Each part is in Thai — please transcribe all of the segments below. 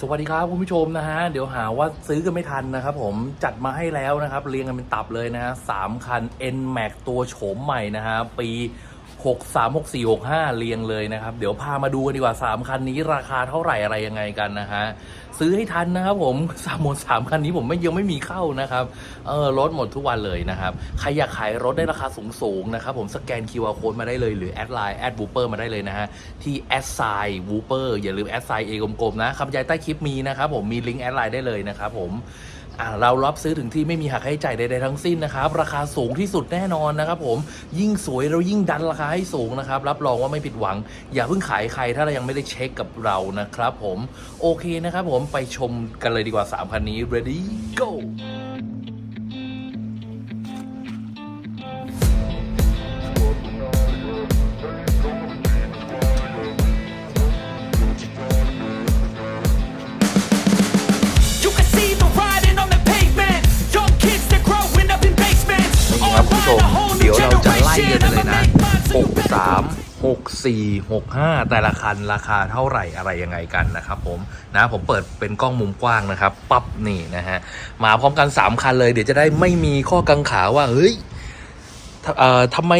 สวัสดีครับคุณผู้ชมนะฮะ เดี๋ยวหาว่าซื้อกันไม่ทันนะครับผมจัดมาให้แล้วนะครับ เรียงกันเป็นตับเลยนะฮะสามคัน N Max ตัวโฉมใหม่นะฮะ ปี 63 64 65 เรียงเลยนะครับ เดี๋ยวพามาดูกันดีกว่า 3 คันนี้ราคาเท่าไหร่อะไรยังไงกันนะฮะ ซื้อให้ทันนะครับผมสามหมดสามคันนี้ผมไม่ยังไม่มีเข้านะครับ เออรถหมดทุกวันเลยนะครับ ใครอยากขายรถได้ราคาสูงๆนะครับ ผมสแกน QR Code มาได้เลยหรือแอดไลน์แอดบูเปอร์มาได้เลยนะฮะ ที่แอดไซน์วูเปอร์อย่าลืมแอดไซน์เอกลมๆนะคำบรรยายใต้คลิปมีนะครับผมมีลิงก์แอดไลน์ได้เลยนะครับผม เรารับซื้อถึงที่ไม่มีหักค่าใช้จ่ายใดๆทั้งสิ้นนะครับ ราคาสูงที่สุดแน่นอนนะครับผมยิ่งสวยเรายิ่งดันราคาให้สูงนะครับ รับรองว่าไม่ผิดหวัง อย่าเพิ่งขายใครถ้าเรายังไม่ได้เช็คกับเรานะครับผมโอเคนะครับผมไปชมกันเลยดีกว่า 3 คันนี้ ready go เราจะไล่กันเลยนะ 63 64 65 แต่ละคันราคาเท่าไหร่อะไรยังไงกันนะครับผมนะผมเปิดเป็นกล้องมุมกว้างนะครับปั๊บนี่นะฮะมาพร้อมกัน 3 คันเลยเดี๋ยวจะได้ไม่มีข้อกังขาว่าเฮ้ย เอ่อทำไม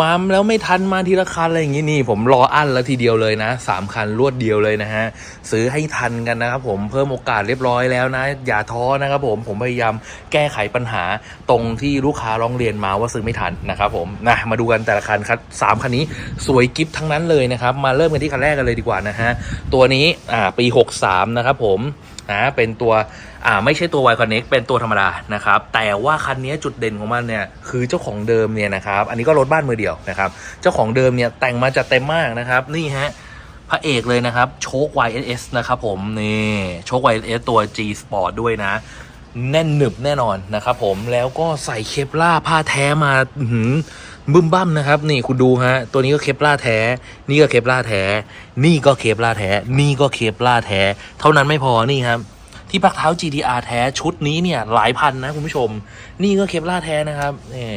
มาแล้วไม่ทันมาทีละคันอะไรอย่างงี้นี่ ผมรออั้นแล้วทีเดียวเลยนะสามคันรวดเดียวเลยนะฮะซื้อให้ทันกันนะครับผมเพิ่มโอกาสเรียบร้อยแล้วนะ อย่าท้อนะครับผมผมพยายามแก้ไขปัญหาตรงที่ลูกค้าร้องเรียนมาว่าซื้อไม่ทันนะครับผมนะมาดูกันแต่ละคันครับสามคันนี้สวยกิฟทั้งนั้นเลยนะครับมาเริ่มกันที่คันแรกกันเลยดีกว่านะฮะตัวนี้อ่าปี 63 นะครับผม นะเป็นตัวอ่าไม่ใช่ตัว Y Connect เป็นตัวธรรมดานะครับแต่ว่าคันนี้จุดเด่นของมันเนี่ยคือเจ้าของเดิมเนี่ยนะครับอันนี้ก็รถบ้านมือเดียวนะครับเจ้าของเดิมเนี่ยแต่งมาจัดเต็มมากนะครับนี่ฮะพระเอกเลยนะครับโชค YSS นะครับผมนี่โชค YSS ตัว G Sport ด้วยนะ แน่นหนึบแน่นอนนะครับผมแล้วก็ใส่เคปล่าผ้าแท้มาหือ บึ้มบั้มนะครับ นี่คุณดูฮะ ตัวนี้ก็เคปล่าแท้ นี่ก็เคปล่าแท้ นี่ก็เคปล่าแท้ นี่ก็เคปล่าแท้ เท่านั้นไม่พอนี่ครับ ที่พักเท้า GTR แท้ชุดนี้เนี่ยหลายพันนะคุณผู้ชม นี่ก็เคปล่าแท้นะครับนี่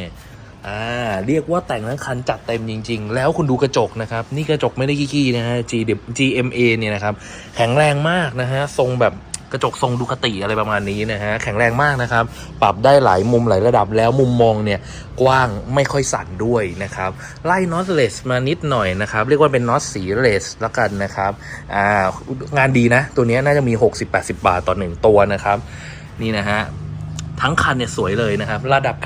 อ่าเรียกว่าแต่งทั้งคันจัดเต็มจริง ๆ แล้วคุณดูกระจกนะครับ นี่กระจกไม่ได้ขี้ๆนะฮะ G GMA เนี่ยนะครับ แข็งแรงมากนะฮะทรงแบบ กระจกทรงดูคติอะไรประมาณนี้นะฮะแข็งแรงมากนะครับ ปรับได้หลายมุมหลายระดับแล้วมุมมองเนี่ยกว้างไม่ค่อยสั่นด้วยนะครับ ไล่น็อตเลสมานิดหน่อยนะครับ เรียกว่าเป็นน็อตสีเลสแล้วกันนะครับอ่างานดีนะ ตัวนี้น่าจะมี 60-80 บาทต่อหนึ่งตัวนะครับ นี่นะฮะทั้งคันเนี่ยสวยเลยนะครับ ระดับ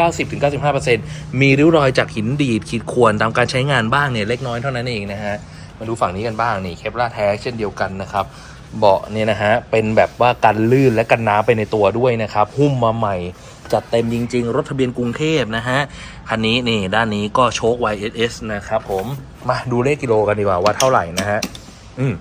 90-95%มีริ้วรอยจากหินดีดขีดข่วนตามการใช้งานบ้างเนี่ยเล็กน้อยเท่านั้นเองนะฮะมาดูฝั่งนี้กันบ้างนี่เคปลาแท้เช่นเดียวกันนะครับ เบาะเนี่ยนะฮะเป็นแบบว่ากันลื่นและกันน้ำไปในตัวด้วยนะครับ หุ้มมาใหม่จัดเต็มจริง ๆ รถทะเบียนกรุงเทพนะฮะ คันนี้นี่ด้านนี้ก็โชค YSS นะครับผม มาดูเลขกิโลกันดีกว่าว่าเท่าไหร่นะฮะ อืม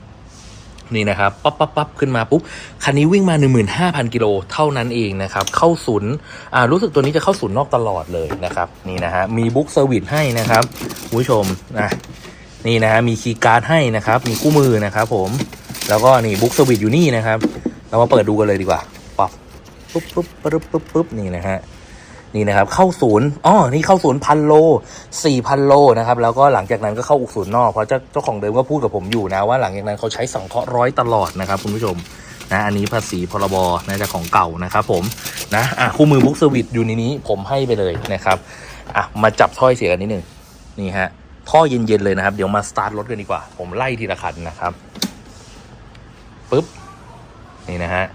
นี่นะครับปั๊บปั๊บปั๊บขึ้นมาปุ๊บ คันนี้วิ่งมา 15,000 กิโลเท่านั้นเองนะครับ เข้าศูนย์อ่ารู้สึกตัวนี้จะเข้าศูนย์นอกตลอดเลยนะครับ นี่นะฮะ มีบุ๊กเซอร์วิสให้นะครับคุณผู้ชมนะนี่นะฮะมีคีย์การ์ดให้นะครับ มีคู่มือนะครับผม แล้วก็นี่บุ๊กเซอร์วิสอยู่นี่นะครับ เรามาเปิดดูกันเลยดีกว่าปั๊บปุ๊บปุ๊บปุ๊บปุ๊บปุ๊บนี่นะฮะนี่นะครับ เข้าศูนย์อ๋อนี่เข้าศูนย์พันโลสี่พันโลนะครับ แล้วก็หลังจากนั้นก็เข้าอุกศูนย์นอกเพราะเจ้าเจ้าของเดิมก็พูดกับผมอยู่นะว่าหลังจากนั้นเขาใช้สังเคราะห์ร้อยตลอดนะครับคุณผู้ชมนะอันนี้ภาษีพรบนะจากของเก่านะครับผมนะอะคู่มือบุ๊กเซอร์วิสอยู่ในนี้ผมให้ไปเลยนะครับอะมาจับถ้อยเสียกันนิดหนึ่งนี่ฮะท่อเย็นๆเลยนะครับ เดี๋ยวมาสตาร์ทรถกันดีกว่า ผมไล่ทีละคันนะครับ ปึ๊บ นี่นะฮะ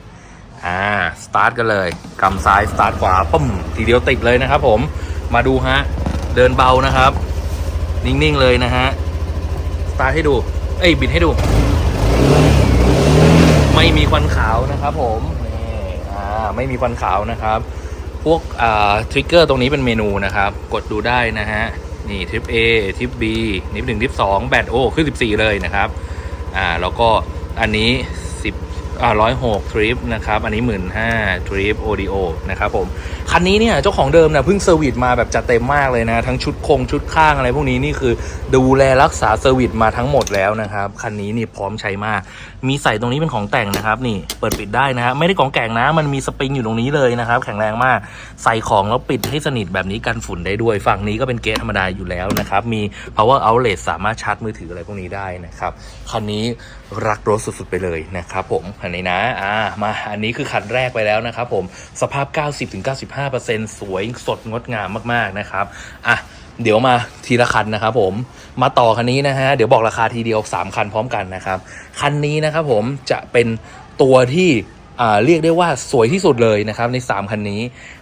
อ่า สตาร์ทกันเลยกำซ้าย สตาร์ทขวาปุ้มทีเดียวติดเลยนะครับผม มาดูฮะ เดินเบานะครับ นิ่ง ๆ เลยนะฮะ สตาร์ทให้ดู เอ้ย บิดให้ดู ไม่มีควันขาวนะครับผมนี่อ่าไม่มีควันขาวนะครับ พวกอ่าทริกเกอร์ตรงนี้เป็นเมนูนะครับ กดดูได้นะฮะ นี่ทริป A ทริป B นิปหนึ่งทริปสองแบตโอขึ้น14เลยนะครับ อ่า แล้วก็อันนี้ อ่าร้อยหกทริปนะครับ อันนี้หมื่นห้าทริปโอดีโอนะครับผม คันนี้เนี่ยเจ้าของเดิมเนี่ยเพิ่งเซอร์วิสมาแบบจัดเต็มมากเลยนะ ทั้งชุดคงชุดข้างอะไรพวกนี้นี่คือดูแลรักษาเซอร์วิสมาทั้งหมดแล้วนะครับ คันนี้นี่พร้อมใช้มาก มีใส่ตรงนี้เป็นของแต่งนะครับ นี่เปิดปิดได้นะฮะไม่ได้ของแก่งนะ มันมีสปริงอยู่ตรงนี้เลยนะครับ แข็งแรงมากใส่ของแล้วปิดให้สนิทแบบนี้กันฝุ่นได้ด้วยฝั่งนี้ก็เป็นเกสธรรมดาอยู่แล้วนะครับมี power outlet สามารถชาร์จมือถืออะไรพวกนี้ได้นะครับคันนี้รักรถสุดๆไปเลยนะครับผมอันนี้นะอ่ามาอันนี้คือคันแรกไปแล้วนะครับผมสภาพ 90-95%สวยสดงดงามมากๆนะครับอะเดี๋ยวมาทีละคันนะครับผมมาต่อคันนี้นะฮะเดี๋ยวบอกราคาทีเดียว 3 คันพร้อมกันนะครับ คันนี้นะครับผมจะเป็นตัวที่ เรียกได้ว่าสวยที่สุดเลยนะครับใน 3 คันนี้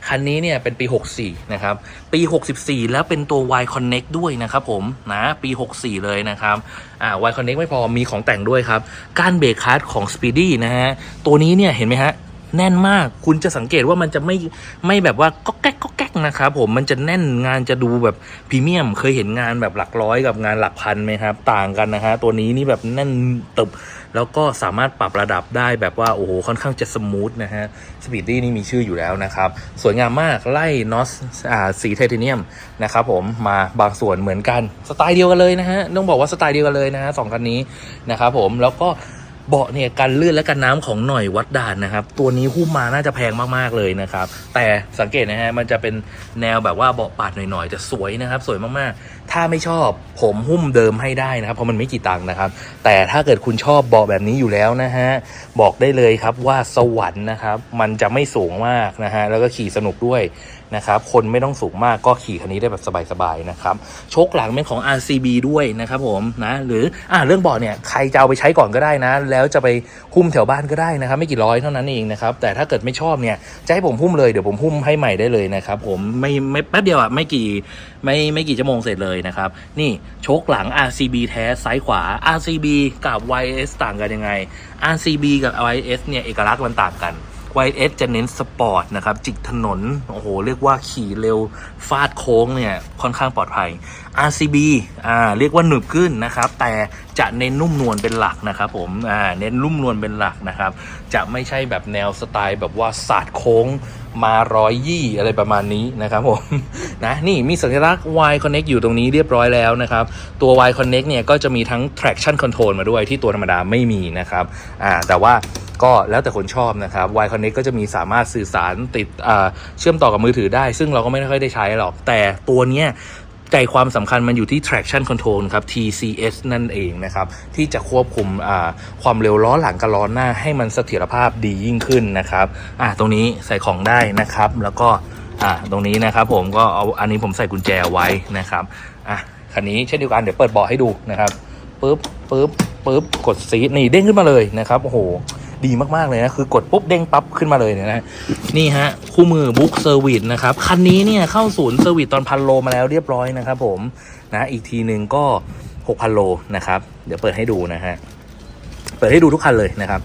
คันนี้เนี่ยเป็นปี 64 นะครับ ปี 64 แล้วเป็นตัว Y Connect ด้วยนะครับผมนะปี 64 เลยนะครับอ่า Y Connect ไม่พอมีของแต่งด้วยครับก้านเบรกคาร์ดของ Speedy นะฮะตัวนี้เนี่ยเห็นไหมฮะแน่นมากคุณจะสังเกตว่ามันจะไม่ไม่แบบว่าก็แก๊กก็แก๊กนะครับผมมันจะแน่นงานจะดูแบบพรีเมียม เคยเห็นงานแบบหลักร้อยกับงานหลักพันไหมครับ ต่างกันนะฮะตัวนี้นี่แบบแน่นตึบ แล้วก็สามารถปรับระดับได้แบบว่าโอ้โหค่อนข้างจะสมูทนะฮะสปีดดี้นี่มีชื่ออยู่แล้วนะครับ สวยงามมากไล่นอสอ่าสีไทเทเนียมนะครับผมมาบางส่วนเหมือนกันสไตล์เดียวกันเลยนะฮะต้องบอกว่าสไตล์เดียวกันเลยนะฮะสองคันนี้นะครับผมแล้วก็ เบาะเนี่ยกันลื่นและกันน้ำของหน่อยวัดด่านนะครับ ตัวนี้หุ้มมาน่าจะแพงมากๆเลยนะครับ แต่สังเกตนะฮะมันจะเป็นแนวแบบว่าเบาะปาดหน่อยๆแต่สวยนะครับ สวยมากๆ ถ้าไม่ชอบผมหุ้มเดิมให้ได้นะครับ เพราะมันไม่กี่ตังค์นะครับ แต่ถ้าเกิดคุณชอบเบาะแบบนี้อยู่แล้วนะฮะบอกได้เลยครับว่าสวรรค์นะครับ มันจะไม่สูงมากนะฮะแล้วก็ขี่สนุกด้วย นะครับ คนไม่ต้องสูงมากก็ขี่คันนี้ได้แบบสบายๆนะครับ โชคหลังเป็นของ RCB ด้วยนะครับผมนะ หรืออ่าเรื่องเบาะเนี่ยใครจะเอาไปใช้ก่อนก็ได้นะ แล้วจะไปหุ้มแถวบ้านก็ได้นะครับ ไม่กี่ร้อยเท่านั้นเองนะครับ แต่ถ้าเกิดไม่ชอบเนี่ยจะให้ผมหุ้มเลยเดี๋ยวผมหุ้มให้ใหม่ได้เลยนะครับ ผมไม่ไม่แป๊บเดียวอะไม่กี่ไม่ไม่กี่ชั่วโมงเสร็จเลยนะครับ นี่โชคหลัง RCB แท้ซ้ายขวา RCB กับ YS ต่างกันยังไง RCB กับ YS เนี่ยเอกลักษณ์มันต่างกัน YS จะเน้นสปอร์ตนะครับ จิกถนน โอ้โห เรียกว่าขี่เร็ว ฟาดโค้งเนี่ย ค่อนข้างปลอดภัย RCB อ่าเรียกว่าหนึบขึ้นนะครับ แต่จะเน้นนุ่มนวลเป็นหลักนะครับผมอ่าเน้นนุ่มนวลเป็นหลักนะครับ จะไม่ใช่แบบแนวสไตล์แบบว่าสาดโค้งมาร้อยยี่อะไรประมาณนี้นะครับผมนะนี่มีสัญลักษณ์ Y Connect อยู่ตรงนี้เรียบร้อยแล้วนะครับ ตัว Y Connect เนี่ยก็จะมีทั้ง traction control มาด้วยที่ตัวธรรมดาไม่มีนะครับอ่าแต่ว่า ก็แล้วแต่คนชอบนะครับ Y Connect ก็จะมีสามารถสื่อสารติดเชื่อมต่อกับมือถือได้ ซึ่งเราก็ไม่ค่อยได้ใช้หรอก แต่ตัวเนี้ยใจความสำคัญมันอยู่ที่ traction control ครับ TCS นั่นเองนะครับ ที่จะควบคุมความเร็วล้อหลังกับล้อหน้าให้มันเสถียรภาพดียิ่งขึ้นนะครับอ่าตรงนี้ใส่ของได้นะครับ แล้วก็อ่าตรงนี้นะครับผมก็เอาอันนี้ผมใส่กุญแจไว้นะครับอะคันนี้เช่นเดียวกันเดี๋ยวเปิดเบาะให้ดูนะครับปึ๊บปึ๊บปึ๊บกดซีนี่เด้งขึ้นมาเลยนะครับโอ้โห ดีมากๆเลยนะ คือกดปุ๊บเด้งปั๊บขึ้นมาเลยเนี่ยนะนี่ฮะ คู่มือบุ๊กเซอร์วิสนะครับ คันนี้เนี่ยเข้าศูนย์เซอร์วิสตอนพันโลมาแล้วเรียบร้อยนะครับผมนะอีกทีหนึ่งก็ 6,000 โลนะครับ เดี๋ยวเปิดให้ดูนะฮะ เปิดให้ดูทุกคันเลยนะครับ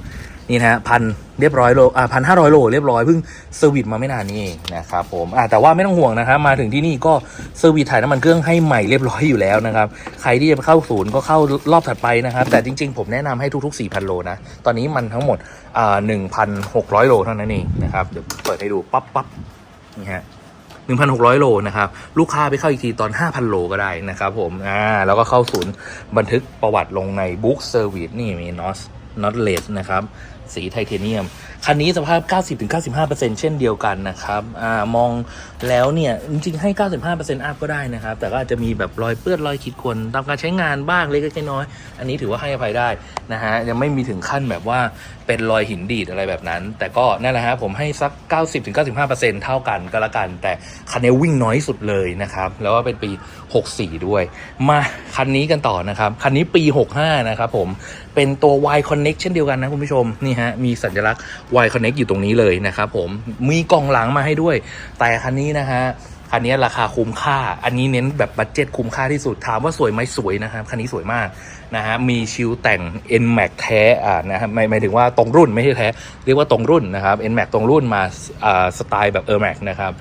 นี่นะฮะพัน เรียบร้อยโลอ่าพันห้าร้อยโลเรียบร้อยเพิ่งเซอร์วิสมาไม่นานนี้เองนะครับผมอ่าแต่ว่าไม่ต้องห่วงนะครับมาถึงที่นี่ก็เซอร์วิสถ่ายน้ำมันเครื่องให้ใหม่เรียบร้อยอยู่แล้วนะครับใครที่จะเข้าศูนย์ก็เข้ารอบถัดไปนะครับแต่จริง ๆ ผมแนะนำให้ทุก ๆ 4,000 โลนะตอนนี้มันทั้งหมดอ่า1,600โลเท่านั้นเองนะครับเดี๋ยวเปิดให้ดูปั๊บปั๊บนี่ฮะ1,600 โลนะครับลูกค้าไปเข้าอีกทีตอน 5,000 โลก็ได้นะครับผมอ่าแล้วก็เข้าศูนย์บันทึกประวัติลงในบุ๊กเซอร์วิสนี่มีนอสนอตเลสนะครับ สีไทเทเนียม คันนี้สภาพ 90-95%เช่นเดียวกันนะครับอ่ามองแล้วเนี่ย จริงๆให้ 95%อัพก็ได้นะครับ แต่ก็อาจจะมีแบบรอยเปื้อนรอยขีดข่วนตามการใช้งานบ้างเล็กๆน้อยๆอันนี้ถือว่าให้อภัยได้นะฮะยังไม่มีถึงขั้นแบบว่าเป็นรอยหินดีดอะไรแบบนั้น แต่ก็นั่นแหละฮะผมให้สัก 90-95%เท่ากันก็แล้วกัน แต่คันนี้วิ่งน้อยสุดเลยนะครับแล้วก็เป็นปี 64 ด้วย มาคันนี้กันต่อนะครับคันนี้ปี 65 นะครับผม เป็นตัว Y Connect เช่นเดียวกันนะคุณผู้ชมนี่ฮะมีสัญลักษณ์ Y Connect อยู่ตรงนี้เลยนะครับผมมีกล่องหลังมาให้ด้วย แต่คันนี้นะฮะคันนี้ราคาคุ้มค่า อันนี้เน้นแบบบัตเจ็ตคุ้มค่าที่สุด ถามว่าสวยไหมสวยนะครับ คันนี้สวยมากนะฮะ มีชิลแต่ง N Max แท้อ่านะฮะหมายหมายถึงว่าตรงรุ่นไม่ใช่แท้ เรียกว่าตรงรุ่นนะครับ N Max ตรงรุ่นมาอ่าสไตล์แบบ Air Max นะครับ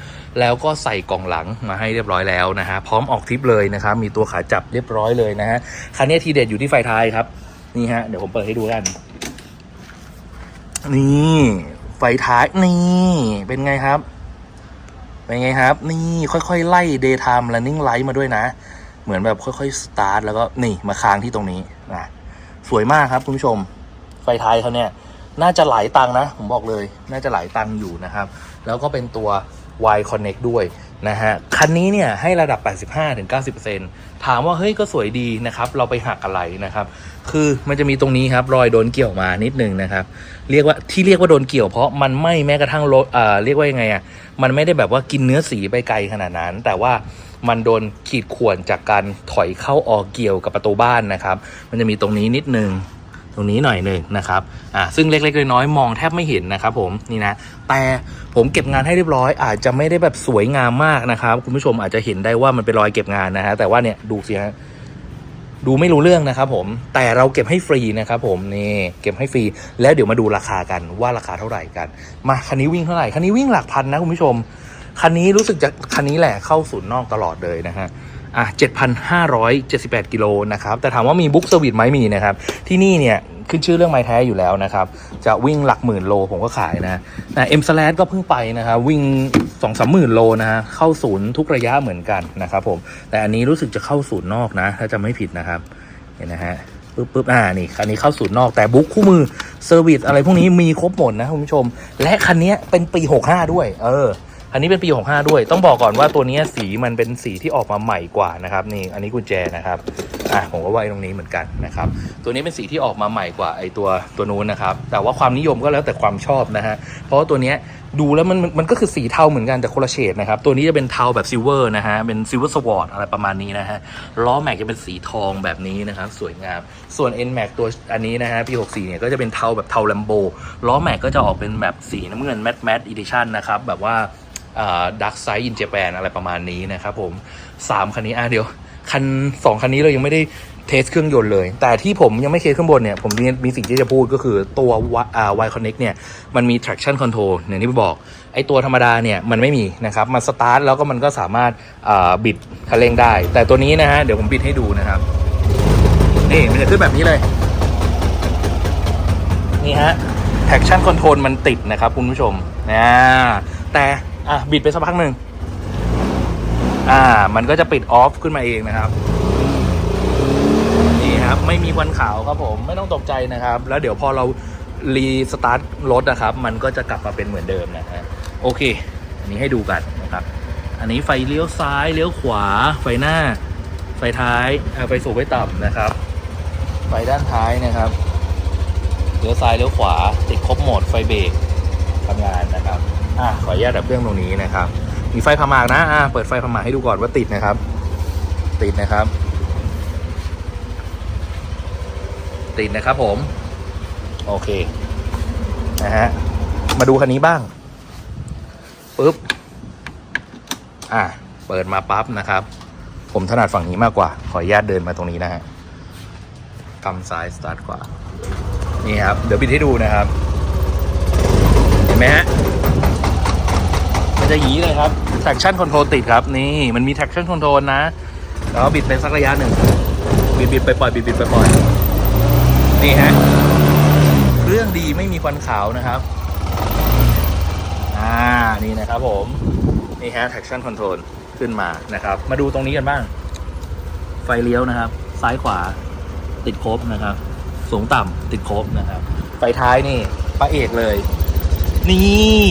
แล้วก็ใส่กล่องหลังมาให้เรียบร้อยแล้วนะฮะ พร้อมออกทริปเลยนะครับ มีตัวขาจับเรียบร้อยเลยนะฮะ คันนี้ทีเด็ดอยู่ที่ไฟท้ายครับ นี่ฮะ เดี๋ยวผมเปิดให้ดูกัน นี่ ไฟท้ายนี่ เป็นไงครับ เป็นไงครับ นี่ค่อยๆ ไล่ daytime running light มาด้วยนะ เหมือนแบบค่อยๆ start แล้วก็นี่มาค้างที่ตรงนี้นะสวยมากครับคุณผู้ชม ไฟท้ายเขาเนี่ย น่าจะหลายตังนะ ผมบอกเลย น่าจะหลายตังอยู่นะครับ แล้วก็เป็นตัว Y Connect ด้วย นะฮะคันนี้เนี่ยให้ระดับ 85-90%ถามว่าเฮ้ยก็สวยดีนะครับเราไปหักอะไรนะครับ คือมันจะมีตรงนี้ครับรอยโดนเกี่ยวมานิดนึงนะครับ เรียกว่าที่เรียกว่าโดนเกี่ยวเพราะมันไม่แม้กระทั่งรถอ่าเรียกว่ายังไงอะมันไม่ได้แบบว่ากินเนื้อสีไปไกลขนาดนั้น แต่ว่ามันโดนขีดข่วนจากการถอยเข้าออกเกี่ยวกับประตูบ้านนะครับ มันจะมีตรงนี้นิดนึง ตรงนี้หน่อยหนึ่งนะครับอ่าซึ่งเล็กๆน้อยๆมองแทบไม่เห็นนะครับผมนี่นะแต่ผมเก็บงานให้เรียบร้อย อาจจะไม่ได้แบบสวยงามมากนะครับ คุณผู้ชมอาจจะเห็นได้ว่ามันเป็นรอยเก็บงานนะฮะแต่ว่าเนี่ยดูสิฮะดูไม่รู้เรื่องนะครับผมแต่เราเก็บให้ฟรีนะครับผมนี่เก็บให้ฟรี แล้วเดี๋ยวมาดูราคากันว่าราคาเท่าไหร่กัน มาคันนี้วิ่งเท่าไหร่คันนี้วิ่งหลักพันนะคุณผู้ชมคันนี้รู้สึกจะคันนี้แหละเข้าศูนย์นอกตลอดเลยนะฮะ อะ7,578 กิโลนะครับแต่ถามว่ามีบุ๊กสวิตไหมมีนะครับที่นี่เนี่ยขึ้นชื่อเรื่องไม้แท้อยู่แล้วนะครับ จะวิ่งหลักหมื่นโลผมก็ขายนะแต่เอ็มสแลก็เพิ่งไปนะครับวิ่งสองสามหมื่นโลนะฮะเข้าศูนย์ทุกระยะเหมือนกันนะครับผมแต่อันนี้รู้สึกจะเข้าศูนย์นอกนะ ถ้าจะไม่ผิดนะครับเห็นนะฮะปึ๊บปึ๊บอ่านี่คันนี้เข้าศูนย์นอกแต่บุ๊กคู่มือเซอร์วิสอะไรพวกนี้มีครบหมดนะคุณผู้ชม และคันนี้เป็นปี 65 ด้วย เออ อันนี้เป็นปี 65 ด้วย ต้องบอกก่อนว่าตัวนี้สีมันเป็นสีที่ออกมาใหม่กว่านะครับนี่อันนี้กุญแจนะครับอะผมก็ไว้ตรงนี้เหมือนกันนะครับตัวนี้เป็นสีที่ออกมาใหม่กว่าไอตัวตัวนู้นนะครับแต่ว่าความนิยมก็แล้วแต่ความชอบนะฮะเพราะว่าตัวนี้ดูแล้วมันมันก็คือสีเทาเหมือนกันแต่คนละเฉดนะครับตัวนี้จะเป็นเทาแบบซิลเวอร์นะฮะเป็นซิลเวอร์สวอตอะไรประมาณนี้นะฮะล้อแม็กจะเป็นสีทองแบบนี้นะครับสวยงามส่วน N Max ตัวอันนี้นะฮะปี64เนี่ยก็จะเป็นเทาแบบเทาแลมโบล้อแม็กก็จะออกเป็นแบบสีน้ำเงินแมตแมตอีดิชั่นนะครับแบบว่า ดักไซด์อินเจแปนอะไรประมาณนี้นะครับผมสามคันนี้อะเดี๋ยว คันสองคันนี้เรายังไม่ได้เทสเครื่องยนต์เลย แต่ที่ผมยังไม่เทสเครื่องบนเนี่ย ผมมีมีสิ่งที่จะพูดก็คือตัวอ่า Y Connect เนี่ย มันมี traction control อย่างที่ผมบอก ไอตัวธรรมดาเนี่ย มันไม่มีนะครับ มันสตาร์ทแล้วก็มันก็สามารถบิดคันเร่งได้ แต่ตัวนี้นะฮะ เดี๋ยวผมบิดให้ดูนะครับ นี่มันจะขึ้นแบบนี้เลย นี่ฮะ traction control มันติดนะครับคุณผู้ชมนะแต่ อะบิดไปสักพักหนึ่งอ่า มันก็จะปิดออฟขึ้นมาเองนะครับนี่ครับไม่มีควันขาวครับผมไม่ต้องตกใจนะครับ แล้วเดี๋ยวพอเรารีสตาร์ทรถนะครับ มันก็จะกลับมาเป็นเหมือนเดิมนะฮะโอเค อันนี้ให้ดูกันนะครับ อันนี้ไฟเลี้ยวซ้ายเลี้ยวขวา ไฟหน้า ไฟท้ายไฟสูงไฟต่ำนะครับ ไฟด้านท้ายนะครับเลี้ยวซ้ายเลี้ยวขวา ติดครบโหมดไฟเบรกทำงานนะครับ อะขออนุญาตดับเครื่องตรงนี้นะครับ มีไฟพามากนะอะเปิดไฟพามากให้ดูก่อนว่าติดนะครับ ติดนะครับ ติดนะครับผม โอเคนะฮะมาดูคันนี้บ้างปึ๊บอะเปิดมาปั๊บนะครับ ผมถนัดฝั่งนี้มากกว่า ขออนุญาตเดินมาตรงนี้นะฮะกำซ้ายสตาร์ทขวานี่ครับ เดี๋ยวปิดให้ดูนะครับ เห็นไหมฮะ มันจะหยีเลยครับ traction control ติดครับ นี่มันมี traction control นะ แล้วบิดเป็นสักระยะหนึ่ง บิดบิดไปปล่อยบิดบิดไปปล่อยนี่ฮะเครื่องดีไม่มีควันขาวนะครับ อ่า นี่นะครับผม นี่ฮะ traction control ขึ้นมานะครับ มาดูตรงนี้กันบ้าง ไฟเลี้ยวนะครับ ซ้ายขวาติดครบนะครับ สูงต่ำติดครบนะครับ ไฟท้ายนี่พระเอกเลย นี่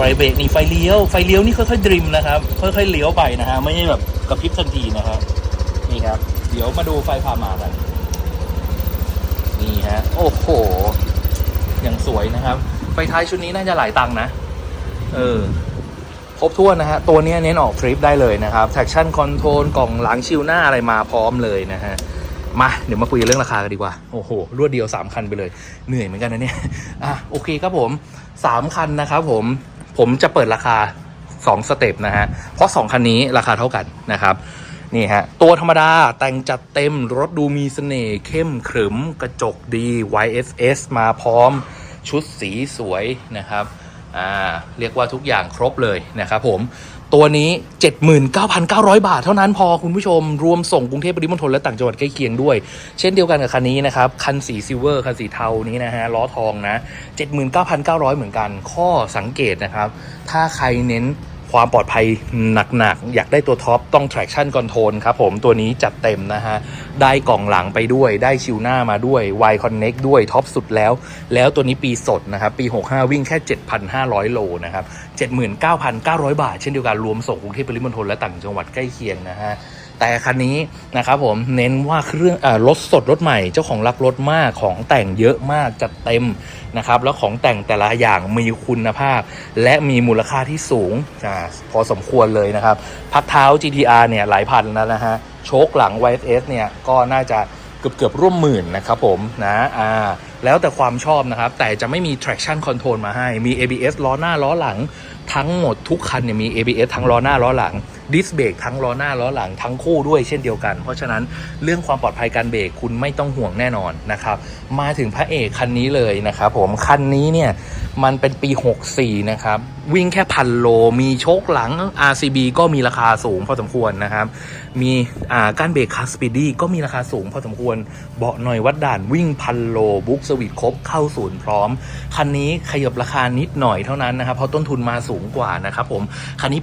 ฟเบรกนี่ไฟเลี้ยว ไฟเลี้ยวนี่ค่อยๆดริมนะครับ ค่อยๆเลี้ยวไปนะฮะ ไม่ใช่แบบกระพริบทันทีนะครับ นี่ครับ เดี๋ยวมาดูไฟพามากัน นี่ฮะ โอ้โห อย่างสวยนะครับ ไฟท้ายชุดนี้น่าจะหลายตังค์นะ เออ ครบถ้วนนะฮะ ตัวนี้เน้นออกทริปได้เลยนะครับ traction control กล่องหลังชิวหน้าอะไรมาพร้อมเลยนะฮะมาเดี๋ยวมาคุยเรื่องราคากันดีกว่า โอ้โห รวดเดียว 3 คันไปเลย เหนื่อยเหมือนกันนะเนี่ย อะ โอเคครับผม 3 คันนะครับผม ผมจะเปิดราคา 2 สเต็ปนะฮะ เพราะ 2 คันนี้ราคาเท่ากันนะครับ นี่ฮะ ตัวธรรมดาแต่งจัดเต็มรถดูมีเสน่ห์เข้มขรึมกระจกดี YSS มาพร้อมชุดสีสวยนะครับ อ่า เรียกว่าทุกอย่างครบเลยนะครับผม ตัวนี้ 79,900 บาทเท่านั้นพอคุณผู้ชม รวมส่งกรุงเทพปริมณฑลและต่างจังหวัดใกล้เคียงด้วย เช่นเดียวกันกับคันนี้นะครับ คันสีซิลเวอร์คันสีเทานี้นะฮะล้อทองนะ 79,900 เหมือนกัน ข้อสังเกตนะครับ ถ้าใครเน้น ความปลอดภัยหนักๆ อยากได้ตัวท็อปต้อง traction control ครับผมตัวนี้จัดเต็มนะฮะ ได้กล่องหลังไปด้วยได้ชิวหน้ามาด้วย Y Connect ด้วยท็อปสุดแล้ว แล้วตัวนี้ปีสดนะครับปี 65 วิ่งแค่ 7,500 โลนะครับ 79,900 บาท เช่นเดียวกันรวมส่งกรุงเทพปริมณฑลและต่างจังหวัดใกล้เคียงนะฮะ แต่คันนี้นะครับผมเน้นว่าเครื่องอรถสดรถใหม่เจ้าของรักรถมากของแต่งเยอะมากจัดเต็มนะครับแล้วของแต่งแต่ละอย่างมีคุณภาพ และมีมูลค่าที่สูงอพอสมควรเลยนะครับ พักเท้า GTR เนี่ยหลายพันแล้วนะฮะโชคหลัง YS เนี่ยก็น่าจะเกือบเกือบร่วมหมื่นนะครับผมนะอ่าแล้วแต่ความชอบนะครับ แต่จะไม่มี traction control มาให้มี ABS ล้อหน้าล้อหลัง ทั้งหมดทุกคันเนี่ยมี ABS ทั้งล้อหน้าล้อหลัง ดิสเบรกทั้งล้อหน้าล้อหลังทั้งคู่ด้วยเช่นเดียวกัน เพราะฉะนั้นเรื่องความปลอดภัยการเบรกคุณไม่ต้องห่วงแน่นอนนะครับ มาถึงพระเอกคันนี้เลยนะครับผมคันนี้เนี่ยมันเป็นปี 64 นะครับ วิ่งแค่พันโล มีโชคหลัง RCB ก็มีราคาสูงพอสมควรนะครับ มีอ่าการเบรกคาสปีดี้ก็มีราคาสูงพอสมควร เบาะหน่อยวัดด่านวิ่งพันโล บุ๊กสวิตครบเข้าศูนย์พร้อม คันนี้ขยับราคานิดหน่อยเท่านั้นนะครับ เพราะต้นทุนมาสูงกว่านะครับผม คันนี้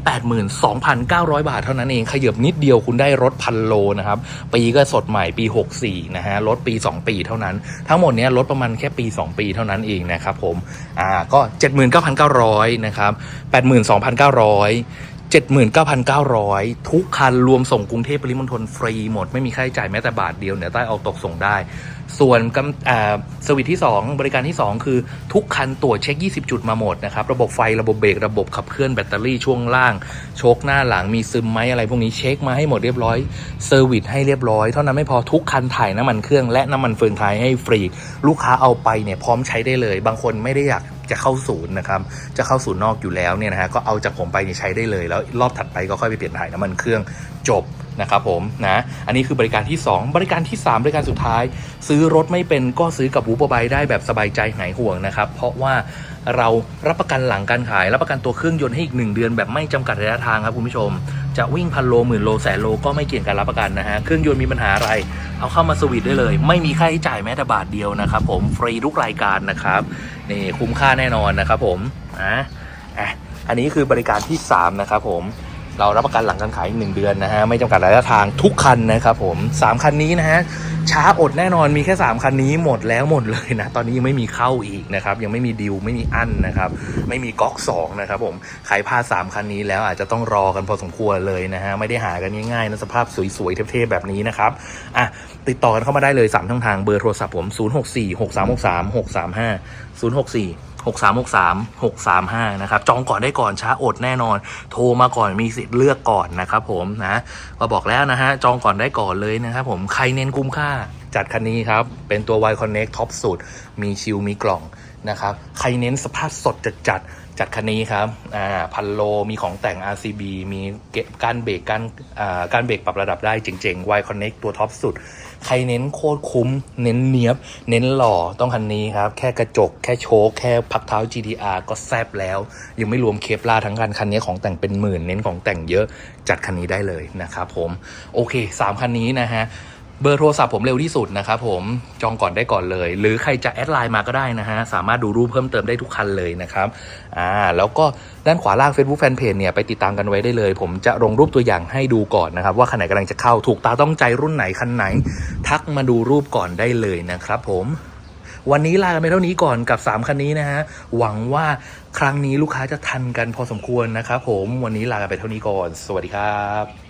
82,900บาทเท่านั้นเองขยับนิดเดียวคุณได้รถพันโลนะครับปีก็สดใหม่ปี 64นะฮะรถปี 2 ปีเท่านั้น ทั้งหมดเนี้ยรถประมาณแค่ปี 2 ปีเท่านั้นเองนะครับผมอ่าก็ 79,900นะครับ82,900 79,900 ทุกคันรวมส่งกรุงเทพปริมณฑลฟรีหมด ไม่มีค่าใช้จ่ายแม้แต่บาทเดียวเหนือใต้ออกตกส่งได้ ส่วนกำสวิตที่ 2 บริการที่ 2 คือทุกคันตรวจเช็ค 20 จุดมาหมดนะครับ ระบบไฟระบบเบรกระบบขับเคลื่อนแบตเตอรี่ช่วงล่าง โชคหน้าหลังมีซึมไหมอะไรพวกนี้เช็คมาให้หมดเรียบร้อยเซอร์วิสให้เรียบร้อย เท่านั้นไม่พอทุกคันถ่ายน้ำมันเครื่องและน้ำมันเฟืองท้ายให้ฟรี ลูกค้าเอาไปเนี่ยพร้อมใช้ได้เลย บางคนไม่ได้อยาก จะเข้าศูนย์นะครับ จะเข้าศูนย์นอกอยู่แล้วเนี่ยนะฮะก็เอาจากผมไปนี่ใช้ได้เลย แล้วรอบถัดไปก็ค่อยไปเปลี่ยนถ่ายน้ำมันเครื่องจบนะครับผมนะอันนี้คือบริการที่ 2 บริการที่ 3 บริการสุดท้าย ซื้อรถไม่เป็นก็ซื้อกับบูบไบได้แบบสบายใจหายห่วงนะครับ เพราะว่า เรารับประกันหลังการขาย รับประกันตัวเครื่องยนต์ให้อีก 1 เดือนแบบไม่จำกัดระยะทางครับคุณผู้ชม จะวิ่งพันโลหมื่นโลแสนโลก็ไม่เกี่ยงการรับประกันนะฮะ เครื่องยนต์มีปัญหาอะไร เอาเข้ามาสวิตได้เลย ไม่มีค่าใช้จ่ายแม้แต่บาทเดียวนะครับผมฟรีทุกรายการนะครับนี่คุ้มค่าแน่นอนนะครับผมอะอะอันนี้คือบริการที่ 3 นะครับผม เรารับประกันหลังการขายอีกหนึ่งเดือนนะฮะไม่จำกัดระยะทางทุกคันนะครับผม3คันนี้นะฮะช้าอดแน่นอนมีแค่ 3 คันนี้หมดแล้วหมดเลยนะ ตอนนี้ยังไม่มีเข้าอีกนะครับ ยังไม่มีดิวไม่มีอั้นนะครับ ไม่มีก๊อก2นะครับผมใครพลาด3คันนี้แล้วอาจจะต้องรอกันพอสมควรเลยนะฮะ ไม่ได้หากันง่ายๆนะสภาพสวยๆ เท่ๆแบบนี้นะครับ อะ ติดต่อกันเข้ามาได้เลย 3 ช่องทางเบอร์โทรศัพท์ผม 064 6363 635 064 6363 635นะครับจองก่อนได้ก่อนช้าอดแน่นอน โทรมาก่อนมีสิทธิ์เลือกก่อนนะครับผมนะก็บอกแล้วนะฮะจองก่อนได้ก่อนเลยนะครับผมใครเน้นคุ้มค่าจัดคันนี้ครับ เป็นตัว Y Connect ท็อปสุด มีชิลมีกล่องนะครับใครเน้นสภาพสดจัดจัดจัดคันนี้ครับอ่าพันโลมีของแต่ง RCB มีเก็บการเบรกการอ่าการเบรกปรับระดับได้เจ๋งๆ Y Connect ตัวท็อปสุด ใครเน้นโคตรคุ้ม เน้นเนียบ เน้นหล่อต้องคันนี้ครับ แค่กระจก แค่โชคแค่พักเท้า GTR ก็แซบแล้ว ยังไม่รวมเคปลาทั้งคันคันนี้ของแต่งเป็นหมื่น เน้นของแต่งเยอะจัดคันนี้ได้เลยนะครับผม โอเค 3 คันนี้นะฮะ เบอร์โทรศัพท์ผมเร็วที่สุดนะครับผมจองก่อนได้ก่อนเลย หรือใครจะแอดไลน์มาก็ได้นะฮะ สามารถดูรูปเพิ่มเติมได้ทุกคันเลยนะครับอ่าแล้วก็ด้านขวาล่าง Facebook Fanpage เนี่ยไปติดตามกันไว้ได้เลย ผมจะลงรูปตัวอย่างให้ดูก่อนนะครับ ว่าคันไหนกำลังจะเข้าถูกตาต้องใจรุ่นไหนคันไหน ทักมาดูรูปก่อนได้เลยนะครับผมวันนี้ลากันไปเท่านี้ก่อนกับ 3 คันนี้นะฮะ หวังว่าครั้งนี้ลูกค้าจะทันกันพอสมควรนะครับผมวันนี้ลากันไปเท่านี้ก่อน สวัสดีครับ